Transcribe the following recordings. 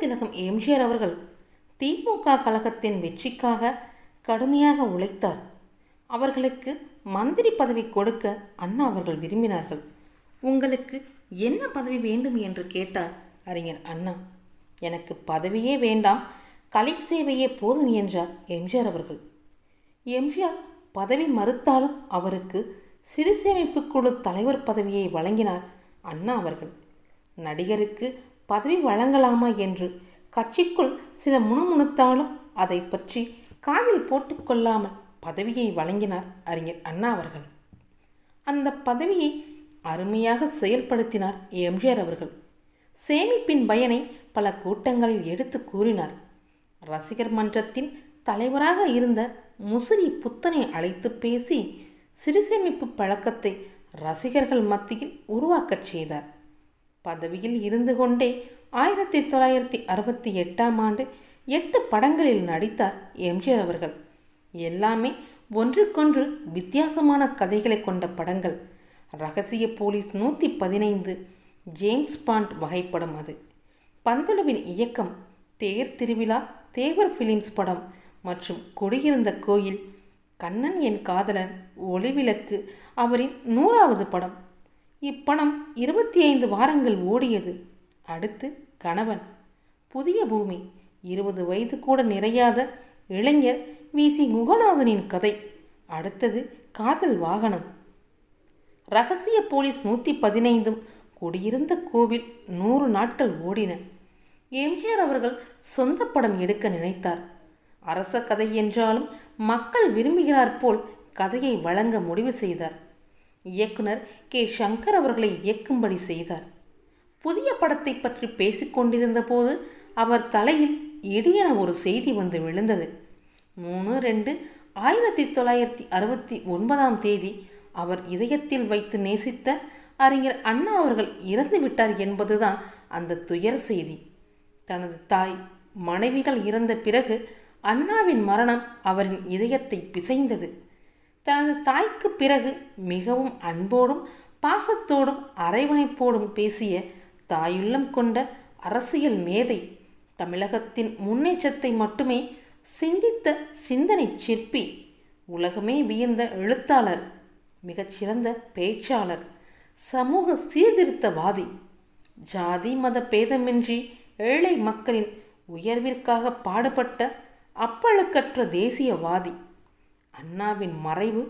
திலகம் எம்ஜிஆர் அவர்கள் திமுக கழகத்தின் வெற்றிக்காக கடுமையாக உழைத்தார். அவர்களுக்கு மந்திரி பதவி கொடுக்க அண்ணா அவர்கள் விரும்பினார்கள். உங்களுக்கு என்ன பதவி வேண்டும்? என்று கேட்டார் அறிஞர் அண்ணா. எனக்கு பதவியே வேண்டாம் கலை சேவையே போதும் என்றார் எம்ஜிஆர் அவர்கள். எம்ஜிஆர் பதவி மறுத்தாலும் அவருக்கு சிறு சேமிப்பு குழு தலைவர் பதவியை வழங்கினார் அண்ணா அவர்கள். நடிகருக்கு பதவி வழங்கலாமா என்று கட்சிக்குள் சில முணுமுணுத்தாலும் அதை பற்றி காதில் போட்டுக்கொள்ளாமல் பதவியை வழங்கினார் அறிஞர் அண்ணா அவர்கள். அந்த பதவியை அருமையாக செயல்படுத்தினார் எம்ஜிஆர் அவர்கள். சேமிப்பின் பயனை பல கூட்டங்களில் எடுத்து கூறினார். ரசிகர் மன்றத்தின் தலைவராக இருந்த முசிறி புத்தனை அழைத்து பேசி சிறுசேமிப்பு பழக்கத்தை ரசிகர்கள் மத்தியில் உருவாக்கச் செய்தார். பதவியில் இருந்து கொண்டே ஆயிரத்தி தொள்ளாயிரத்தி அறுபத்தி எட்டாம் ஆண்டு எட்டு படங்களில் நடித்தார் எம்ஜிஆர் அவர்கள். எல்லாமே ஒன்றுக்கொன்று வித்தியாசமான கதைகளை கொண்ட படங்கள். ரகசிய போலீஸ் நூற்றி பதினைந்து ஜேம்ஸ் பாண்ட் வகைப்படம் அது. பந்துலுவின் இயக்கம் தேர் திருவிழா தேவர் ஃபிலிம்ஸ் படம் மற்றும் குடியிருந்த கோயில் கண்ணன் என் காதலன் ஒளிவிளக்கு அவரின் நூறாவது படம். இப்பணம் இருபத்தி ஐந்து வாரங்கள் ஓடியது. அடுத்து கணவன். புதிய பூமி. இருபது வயது கூட நிறையாத இளைஞர் வி சி குகநாதனின் கதை. அடுத்தது காதல் வாகனம். ரகசிய போலீஸ் நூற்றி பதினைந்தும் குடியிருந்த கோவில் நூறு நாட்கள் ஓடின. எம்ஜிஆர் அவர்கள் சொந்த படம் எடுக்க நினைத்தார். அரச கதை என்றாலும் மக்கள் விரும்புகிறார் போல் கதையை வழங்க முடிவு செய்தார். இயக்குனர் கே. சங்கர் அவர்களை இயக்கும்படி செய்தார். புதிய படத்தை பற்றி பேசிக்கொண்டிருந்த போது அவர் தலையில் இடியென ஒரு செய்தி வந்து விழுந்தது. மூணு ரெண்டு ஆயிரத்தி தொள்ளாயிரத்தி அறுபத்தி ஒன்பதாம் தேதி அவர் இதயத்தில் வைத்து நேசித்த அறிஞர் அண்ணா அவர்கள் இறந்து விட்டார் என்பதுதான் அந்த துயர செய்தி. தனது தாய் மனைவிகள் இறந்த பிறகு அண்ணாவின் மரணம் அவரின் இதயத்தை பிசைந்தது. தனது தாய்க்கு பிறகு மிகவும் அன்போடும் பாசத்தோடும் அரவணைப்போடும் பேசிய தாயுள்ளம் கொண்ட அரசியல் மேதை தமிழகத்தின் முன்னேற்றத்தை மட்டுமே சிந்தித்த சிந்தனை சிற்பி உலகமே வியந்த எழுத்தாளர் மிகச்சிறந்த பேச்சாளர் சமூக சீர்திருத்தவாதி ஜாதி மத பேதமின்றி ஏழை மக்களின் உயர்விற்காக பாடுபட்ட அப்பழுக்கற்ற தேசியவாதி. அண்ணாவின் மறைவு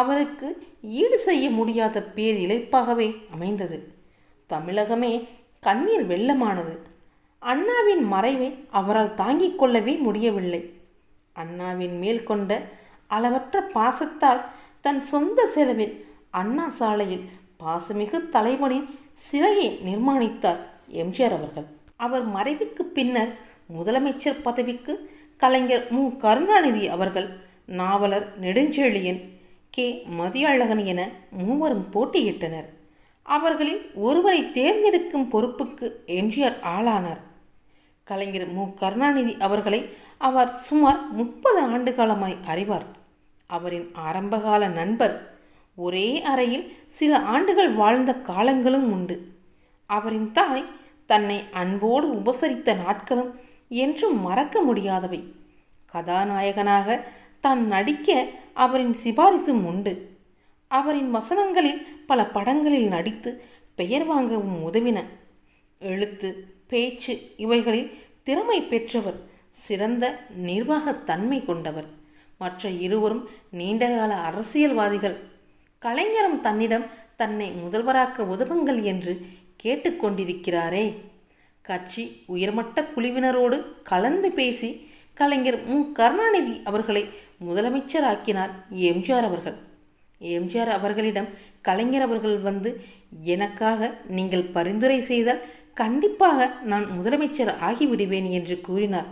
அவருக்கு ஈடு செய்ய முடியாத பேர் இழைப்பாகவே அமைந்தது. தமிழகமே கண்ணீர் வெள்ளமானது. அண்ணாவின் மறைவை அவரால் தாங்கிக் கொள்ளவே முடியவில்லை. அண்ணாவின் மேல் கொண்ட அளவற்ற பாசத்தால் தன் சொந்த செலவில் அண்ணா சாலையில் பாசமிகு தலைவனின் சிலையை நிர்மாணித்தார் எம்ஜிஆர் அவர்கள். அவர் மறைவுக்கு பின்னர் முதலமைச்சர் பதவிக்கு கலைஞர் மு. கருணாநிதி அவர்கள் நாவலர் நெடுஞ்செழியன் கே. மதியழகன் என மூவரும் போட்டியிட்டனர். அவர்களில் ஒருவரை தேர்ந்தெடுக்கும் பொறுப்புக்கு எம்ஜிஆர் ஆளானார். கலைஞர் மு. கருணாநிதி அவர்களை அவர் சுமார் முப்பது ஆண்டு காலமாய் அறிவார். அவரின் ஆரம்பகால நண்பர். ஒரே அறையில் சில ஆண்டுகள் வாழ்ந்த காலங்களும் உண்டு. அவரின் தாய் தன்னை அன்போடு உபசரித்த நாட்களும் என்றும் மறக்க முடியாதவை. கதாநாயகனாக தான் நடிக்க அவரின் சிபாரிசும் உண்டு. அவரின் வசனங்களில் பல படங்களில் நடித்து பெயர் வாங்கவும் உதவின. எழுத்து பேச்சு இவைகளில் திறமை பெற்றவர் சிறந்த நிர்வாகத்தன்மை கொண்டவர். மற்ற இருவரும் நீண்டகால அரசியல்வாதிகள். கலைஞரும் தன்னிடம் தன்னை முதல்வராக்க உதவுங்கள் என்று கேட்டுக்கொண்டிருக்கிறாரே கட்சி உயர்மட்ட குழுவினரோடு கலந்து பேசி கலைஞர் மு. கருணாநிதி அவர்களை முதலமைச்சராக்கினார் எம்ஜிஆர் அவர்கள். எம்ஜிஆர் அவர்களிடம் கலைஞர் அவர்கள் வந்து எனக்காக நீங்கள் பரிந்துரை செய்தால் கண்டிப்பாக நான் முதலமைச்சர் ஆகிவிடுவேன் என்று கூறினார்.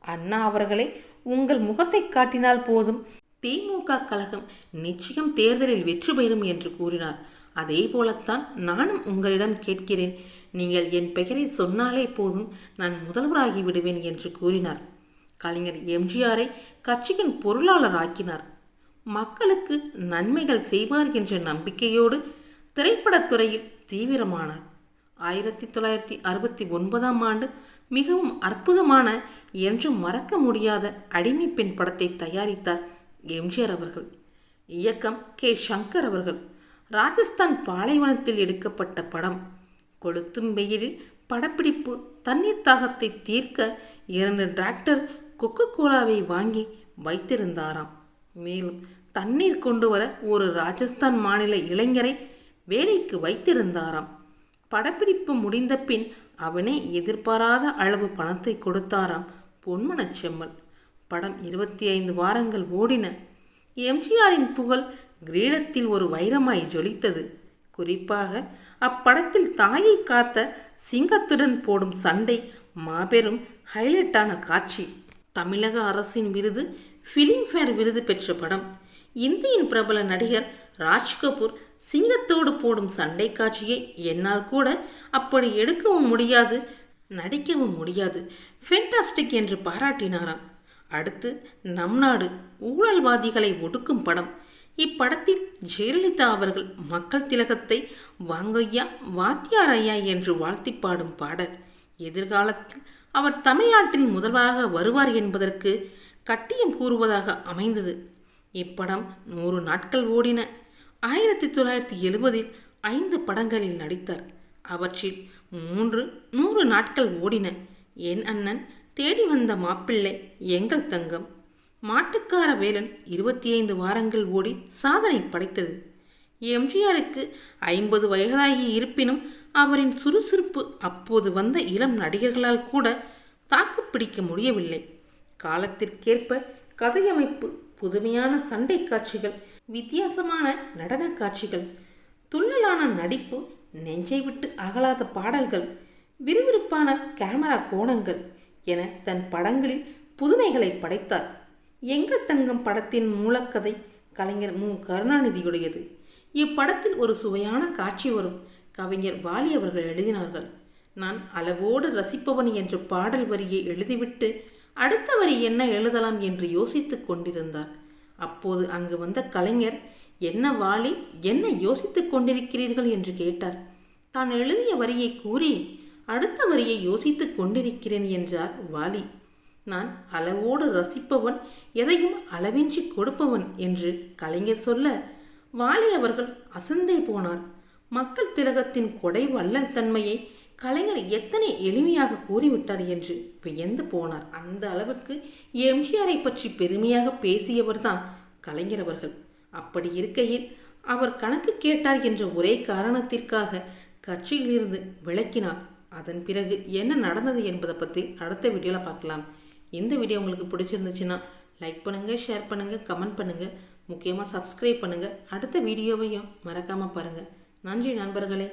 அண்ணா அவர்களை உங்கள் முகத்தை காட்டினால் போதும். திமுக கழகம் நிச்சயம் தேர்தலில் வெற்றி பெறும் என்று கூறினார். அதே போலத்தான் நானும் உங்களிடம் கேட்கிறேன். நீங்கள் என் பெயரை சொன்னாலே போதும். நான் முதல்வராகி விடுவேன் என்று கூறினார். கலைஞர் எம்ஜிஆரை கட்சியின் பொருளாளர் ஆக்கினார். மக்களுக்கு நன்மைகள் செய்வார் என்ற நம்பிக்கையோடு திரைப்படத்துறையில் தீவிரமானார். ஆயிரத்தி தொள்ளாயிரத்தி அறுபத்தி ஒன்பதாம் ஆண்டு மிகவும் அற்புதமான என்றும் மறக்க முடியாத அடிமை பெண் படத்தை தயாரித்தார் எம்ஜிஆர் அவர்கள். இயக்கம் கே. சங்கர் அவர்கள். ராஜஸ்தான் பாலைவனத்தில் எடுக்கப்பட்ட படம். கொளுத்தும் வெயிலில் படப்பிடிப்பு தண்ணீர் தாகத்தை தீர்க்க இரண்டு டிராக்டர் கொக்கோ கோலாவை வாங்கி வைத்திருந்தாராம். மேலும் தண்ணீர் கொண்டு வர ஒரு ராஜஸ்தான் மாநில இளைஞரை வேலைக்கு வைத்திருந்தாராம். படப்பிடிப்பு முடிந்த பின் அவனே எதிர்பாராத அளவு பணத்தை கொடுத்தாராம் பொன்மனச் செம்மல். படம் இருபத்தி ஐந்து வாரங்கள் ஓடின. எம்ஜிஆரின் புகழ் கிரீடத்தில் ஒரு வைரமாய் ஜொலித்தது. குறிப்பாக அப்படத்தில் தாயை காத்த சிங்கத்துடன் போடும் சண்டை மாபெரும் ஹைலைட்டான காட்சி. தமிழக அரசின் விருது ஃபிலிம்ஃபேர் விருது பெற்ற படம். இந்தியின் பிரபல நடிகர் ராஜ் கபூர் சிங்கத்தோடு போடும் சண்டை காட்சியை என்னால் கூட அப்படி எடுக்கவும் முடியாது நடிக்கவும் முடியாது ஃபென்டாஸ்டிக் என்று பாராட்டினாராம். அடுத்து நம் நாடு ஊழல்வாதிகளை ஒடுக்கும் படம். இப்படத்தில் ஜெயலலிதா அவர்கள் மக்கள் திலகத்தை வாங்கையா வாத்தியார் ஐயா என்று வாழ்த்தி பாடும் பாடல். எதிர்காலத்தில் அவர் தமிழ்நாட்டில் முதல்வராக வருவார் என்பதற்கு கட்டியம் கூறுவதாக அமைந்தது. இப்படம் நூறு நாட்கள் ஓடின. ஆயிரத்தி தொள்ளாயிரத்தி எழுபதில் ஐந்து படங்களில் நடித்தார். அவற்றில் மூன்று நூறு நாட்கள் ஓடின. என் அண்ணன் தேடி வந்த மாப்பிள்ளை எங்கள் தங்கம். மாட்டுக்கார வேலன் இருபத்தி ஐந்து வாரங்கள் ஓடி சாதனை படைத்தது. எம்ஜிஆருக்கு ஐம்பது வயதாகி இருப்பினும் அவரின் சுறுசுறுப்பு அப்போது வந்த இளம் நடிகர்களால் கூட தாக்குப்பிடிக்க முடியவில்லை. காலத்திற்கேற்ப கதையமைப்பு புதுமையான சண்டை காட்சிகள் வித்தியாசமான நடன காட்சிகள் துள்ளலான நடிப்பு நெஞ்சை விட்டு அகலாத பாடல்கள் விறுவிறுப்பான கேமரா கோணங்கள் என தன் படங்களில் புதுமைகளை படைத்தார். எங்கள் தங்கம் படத்தின் மூலக்கதை கலைஞர் மு. கருணாநிதியுடையது. இப்படத்தில் ஒரு சுவையான காட்சி வரும். கவிஞர் வாலி அவர்கள் எழுதினார்கள். நான் அளவோடு ரசிப்பவன் என்ற பாடல் வரியை எழுதிவிட்டு அடுத்த வரி என்ன எழுதலாம் என்று யோசித்துக் கொண்டிருந்தார். அப்போது அங்கு வந்த கலைஞர் என்ன வாலி என்ன யோசித்துக் கொண்டிருக்கிறீர்கள்? என்று கேட்டார். தான் எழுதிய வரியை கூறி அடுத்த வரியை யோசித்துக் கொண்டிருக்கிறேன் என்றார் வாலி. நான் அளவோடு ரசிப்பவன் எதையும் அளவின்றி கொடுப்பவன் என்று கலைஞர் சொல்ல வாலி அவர்கள் அசந்தே போனார். மக்கள் திலகத்தின் கொடை வள்ளல் தன்மையை கலைஞர் எத்தனை எளிமையாக கூறிவிட்டார் என்று வியந்து போனார். அந்த அளவுக்கு எம்ஜிஆரை பற்றி பெருமையாக பேசியவர்தான் கலைஞர் அவர்கள். அப்படி இருக்கையில் அவர் கணக்கு கேட்டார் என்ற ஒரே காரணத்திற்காக கட்சியிலிருந்து விளக்கினார். அதன் பிறகு என்ன நடந்தது என்பதை பற்றி அடுத்த வீடியோவில் பார்க்கலாம். இந்த வீடியோ உங்களுக்கு பிடிச்சிருந்துச்சுன்னா லைக் பண்ணுங்கள் ஷேர் பண்ணுங்கள் கமெண்ட் பண்ணுங்கள் முக்கியமாக சப்ஸ்கிரைப் பண்ணுங்கள் அடுத்த வீடியோவையும் மறக்காமல் பாருங்கள் நன்றி நண்பர்களே.